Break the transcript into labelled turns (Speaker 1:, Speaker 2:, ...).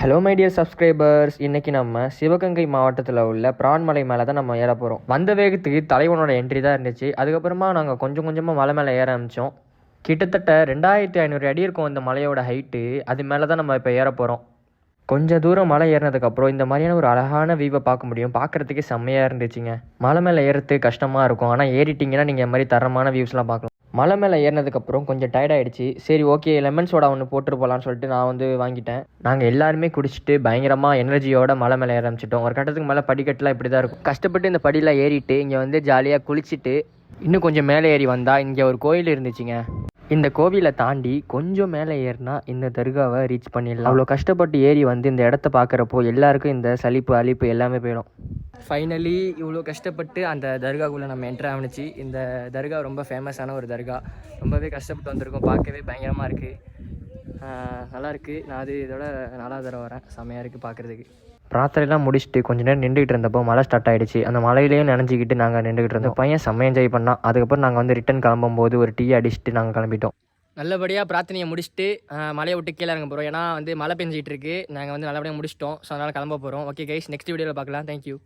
Speaker 1: Hello my dear subscribers இன்றைக்கி நம்ம சிவகங்கை மாவட்டத்தில் உள்ள பிரான்மலை மேலே தான் நம்ம ஏற போகிறோம் வந்த வேகத்துக்கு தலைவனோட என்ட்ரி தான் இருந்துச்சு. அதுக்கப்புறமா நாங்கள் கொஞ்சம் கொஞ்சமாக மலை மேலே ஏற ஆரம்பித்தோம் கிட்டத்தட்ட ரெண்டாயிரத்தி ஐநூறு அடி இருக்கும் இந்த மலையோட ஹைட்டு அது மேலே தான் நம்ம இப்போ ஏற போகிறோம் கொஞ்சம் தூரம் மலை ஏறினதுக்கப்புறம் இந்த மாதிரியான ஒரு அழகான வியூவை பார்க்க முடியும். பார்க்குறதுக்கே செம்மையாக இருந்துச்சுங்க. மலை மேலே ஏறுறது கஷ்டமாக இருக்கும். ஆனால் ஏறிட்டிங்கன்னா நீங்கள் இந்த மாதிரி தரமான வியூஸ்லாம் பார்க்கலாம். மலை மேலே ஏறினதுக்கப்புறம் கொஞ்சம் tired சரி ஓகே லெமன் சோடா ஒன்று போட்டு போகலான்னு சொல்லிட்டு நான் வந்து வாங்கிட்டேன். நாங்கள் எல்லாருமே குடிச்சிட்டு பயங்கரமாக எனர்ஜியோட மலை மேலே ஏற ஆரம்பிச்சிட்டோம். ஒரு கட்டத்துக்கு மேலே படிக்கட்டுலாம் இப்படி தான் இருக்கும். கஷ்டப்பட்டு இந்த படியில் ஏறிட்டு இங்கே வந்து ஜாலியாக குளிச்சுட்டு இன்னும் கொஞ்சம் மேலே ஏறி வந்தால் இங்கே ஒரு கோயில் இருந்துச்சுங்க. இந்த கோவிலை தாண்டி கொஞ்சம் மேலே ஏறினா இந்த தர்காவை ரீச் பண்ணிடலாம். அவ்வளோ கஷ்டப்பட்டு ஏறி வந்து இந்த இடத்த பார்க்குறப்போ எல்லாருக்கும் இந்த சலிப்பு அழிப்பு எல்லாமே போயிடும். ஃபைனலி இவ்வளோ கஷ்டப்பட்டு அந்த தர்காக்குள்ளே நம்ம என்ட்ரு ஆனிச்சு இந்த தர்கா ரொம்ப ஃபேமஸான ஒரு தர்கா. ரொம்பவே கஷ்டப்பட்டு வந்திருக்கோம். பார்க்கவே பயங்கரமாக இருக்குது நல்லா இருக்குது நான் அது இதோட நாலாவது தடவை வரேன். செம்மையாக இருக்குது பார்க்குறதுக்கு. பிரார்த்தனைலாம் முடிச்சுட்டு கொஞ்ச நேரம் நின்றுக்கிட்டு இருந்தப்போ மழை ஸ்டார்ட் ஆயிடுச்சு. அந்த மழையிலையும் நினைஞ்சிக்கிட்டு நாங்கள் நின்றுக்கிட்டு இருந்தோம். பையன் செம்ம என்ஜாய் பண்ணான். அதுக்கப்புறம் நாங்கள் வந்து ரிட்டன் கிளம்பும்போது ஒரு டீ அடிச்சுட்டு நாங்கள் கிளம்பிட்டோம். நல்லபடியாக பிரார்த்தனையை முடிச்சுட்டு மலையை விட்டு கீழே இறங்க போகிறோம் ஏன்னா வந்து மழை பெஞ்சிட்டு இருக்கு. நாங்கள் வந்து நல்லபடியாக முடிச்சிட்டோம். ஸோ அதனால் கிளம்ப போகிறோம் ஓகே கைஸ் நெக்ஸ்ட் வீடியோவில் பார்க்கலாம். தேங்க்யூ